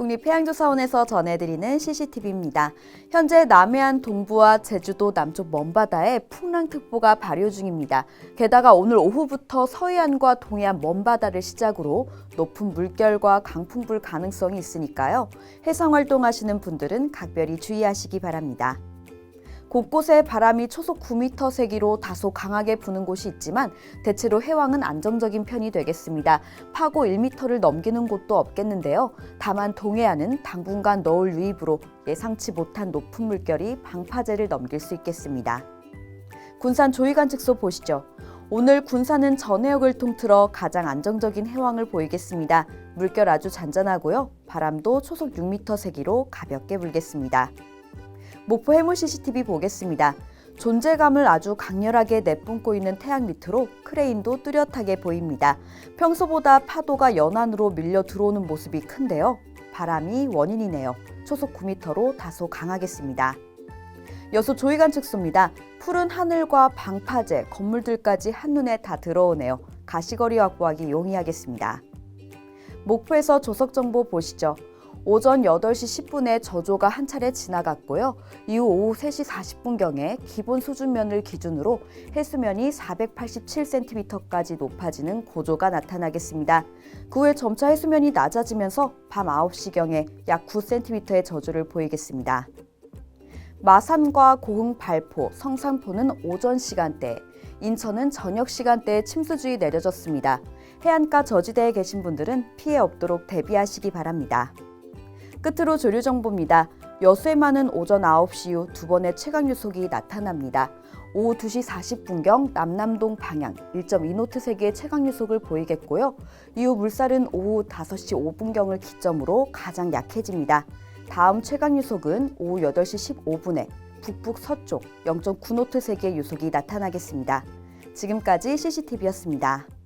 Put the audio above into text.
국립해양조사원에서 전해드리는 CCTV입니다. 현재 남해안 동부와 제주도 남쪽 먼바다에 풍랑특보가 발효 중입니다. 게다가 오늘 오후부터 서해안과 동해안 먼바다를 시작으로 높은 물결과 강풍불 가능성이 있으니까요. 해상 활동하시는 분들은 각별히 주의하시기 바랍니다. 곳곳에 바람이 초속 9m 세기로 다소 강하게 부는 곳이 있지만 대체로 해왕은 안정적인 편이 되겠습니다. 파고 1m를 넘기는 곳도 없겠는데요. 다만 동해안은 당분간 너울 유입으로 예상치 못한 높은 물결이 방파제를 넘길 수 있겠습니다. 군산 조이관측소 보시죠. 오늘 군산은 전해역을 통틀어 가장 안정적인 해왕을 보이겠습니다. 물결 아주 잔잔하고요. 바람도 초속 6m 세기로 가볍게 불겠습니다. 목포 해물 CCTV 보겠습니다. 존재감을 아주 강렬하게 내뿜고 있는 태양 밑으로 크레인도 뚜렷하게 보입니다. 평소보다 파도가 연안으로 밀려 들어오는 모습이 큰데요. 바람이 원인이네요. 초속 9m로 다소 강하겠습니다. 여수 조이관 측소입니다. 푸른 하늘과 방파제, 건물들까지 한눈에 다 들어오네요. 가시거리 확보하기 용이하겠습니다. 목포에서 조석 정보 보시죠. 오전 8시 10분에 저조가 한 차례 지나갔고요. 이후 오후 3시 40분경에 기본 수준면을 기준으로 해수면이 487cm까지 높아지는 고조가 나타나겠습니다. 그 후에 점차 해수면이 낮아지면서 밤 9시경에 약 9cm의 저조를 보이겠습니다. 마산과 고흥, 발포, 성산포는 오전 시간대, 인천은 저녁 시간대에 침수주의 내려졌습니다. 해안가 저지대에 계신 분들은 피해 없도록 대비하시기 바랍니다. 끝으로 조류 정보입니다. 여수에만은 오전 9시 이후 두 번의 최강 유속이 나타납니다. 오후 2시 40분경 남남동 방향 1.2노트 세기의 최강 유속을 보이겠고요. 이후 물살은 오후 5시 5분경을 기점으로 가장 약해집니다. 다음 최강 유속은 오후 8시 15분에 북북 서쪽 0.9노트 세기의 유속이 나타나겠습니다. 지금까지 CCTV였습니다.